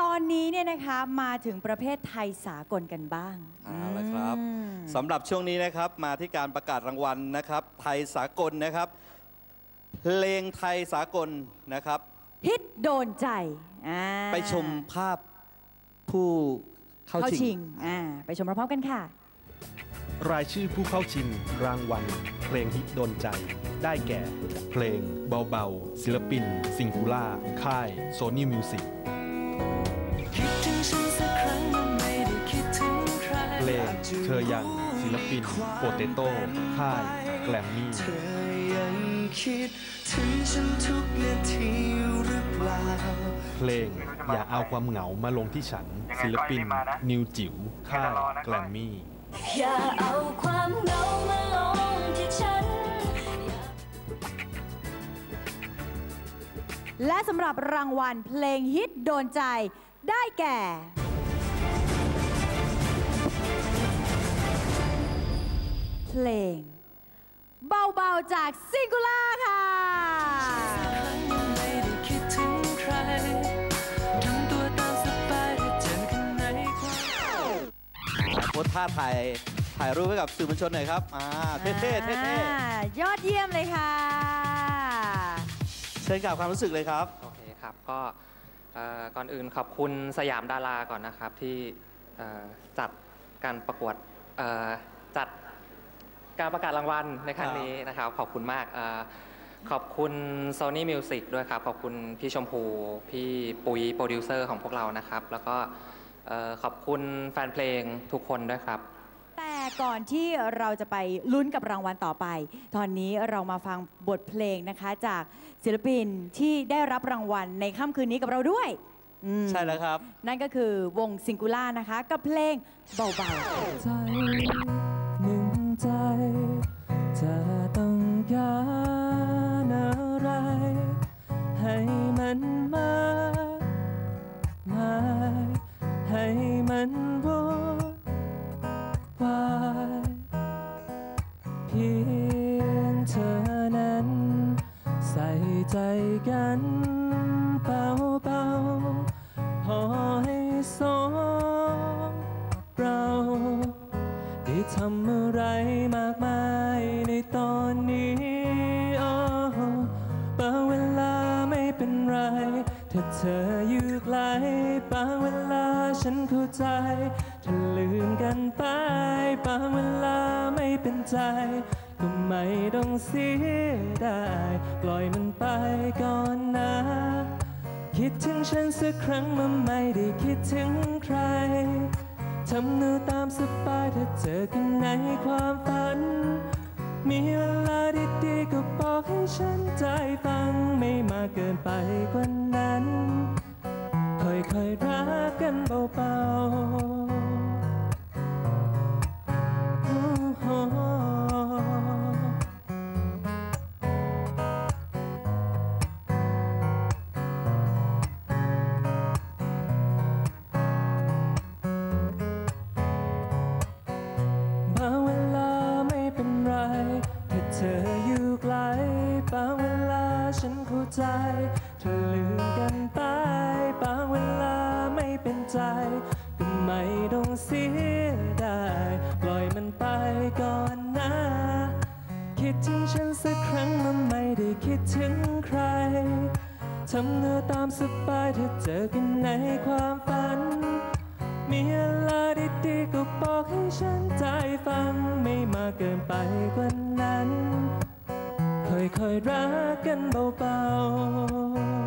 ตอนนี้เนี่ยนะคะมาถึงประเภทไทยสากลกันบ้างเอาละครับอืมสำหรับช่วงนี้นะครับมาที่การประกาศรางวัลนะครับ ไทยสากลนะครับ เพลงไทยสากลนะครับ ฮิตโดนใจอ่าไปชมภาพผู้เข้าเข้าชิชิงงอ่าไปชมพร้อมๆกันค่ะ รายชื่อผู้เข้าชิงรางวัล เพลงฮิตโดนใจ ได้แก่ เพลงเบาๆ ศิลปิน ซิงคูล่าค่ายโซนี่มิวสิก เธอยังศิลปินโปเตโต้ค่ายแกลมมี่เธอยังคิดถึงฉันทุกนาทีหรือเปล่าเพลงอย่าเอาความเหงามาลงที่ฉัน ศิลปิน นิวจิ๋วค่ายแกลมมี่อย่าเอาความเหงามาลงที่ฉันและสำหรับรางวัลเพลงฮิตโดนใจได้แก่ จากซิงคูล่าค่ะไม่ได้คิดถึงใครทำตัวตามสบายถ้าเจอกันในความโพสท่าถ่ายถ่ายรูปให้กับสื่อมวลชนหน่อยครับอ่าเท่ๆเท่อ่ายอดเยี่ยมเลยค่ะ ๆเชิญกับความรู้สึกเลยครับ โอเคครับ ก็เอ่อก่อนอื่นขอบคุณสยามดาราก่อนนะครับที่เอ่อจัดการประกวดเอ่อจัด การประกาศรางวัลในครั้งนี้นะครับ ขอบคุณมากเอ่อขอบคุณ Sony Music ด้วยครับ ขอบคุณพี่ชมพูพี่ปุยโปรดิวเซอร์ของพวกเรานะครับ แล้วก็เอ่อขอบคุณแฟนเพลงทุกคนด้วยครับ แต่ก่อนที่เราจะไปลุ้นกับรางวัลต่อไป ตอนนี้เรามาฟังบทเพลงนะคะ จากศิลปินที่ได้รับรางวัลในค่ำคืนนี้กับเราด้วยอืมใช่แล้วครับ นั่นก็คือวงซิงคูล่านะคะ กับเพลงเบาใจหนึ่ง ใจ จะต้องการอะไร ให้มันมากมายให้มันวุ่นวายเพียงเธอนั้น ใส่ใจกันเบา ทำอะไรมากมายในตอนนี้โอ้บางเวลาไม่เป็นไร ถ้าเธออยู่ไกลบางเวลาฉันเข้าใจ ถ้าลืมกันไปบางเวลาไม่เป็นใจ ก็ไม่ต้องเสียดายปล่อยมันไปก่อนนะคิดถึงฉันสักครั้งมันไม่ได้คิดถึงใคร ทำหนูตามสบาย ถ้าเจอกันในความฝัน มีเวลาดีๆก็บอกให้ฉันใจฟังไม่มากเกินไปกว่านั้น ค่อยๆรักกันเบาๆ เสียดายปล่อยมันไปก่อนนะ คิดถึงฉันสักครั้งมันไม่ได้คิดถึงใครทำเนื้อตามสบายถ้าเจอกันในความฝัน มีเวลาดีๆก็บอกให้ฉันใจฟังไม่มากเกินไปกว่านั้น ค่อยๆรักกันเบาๆ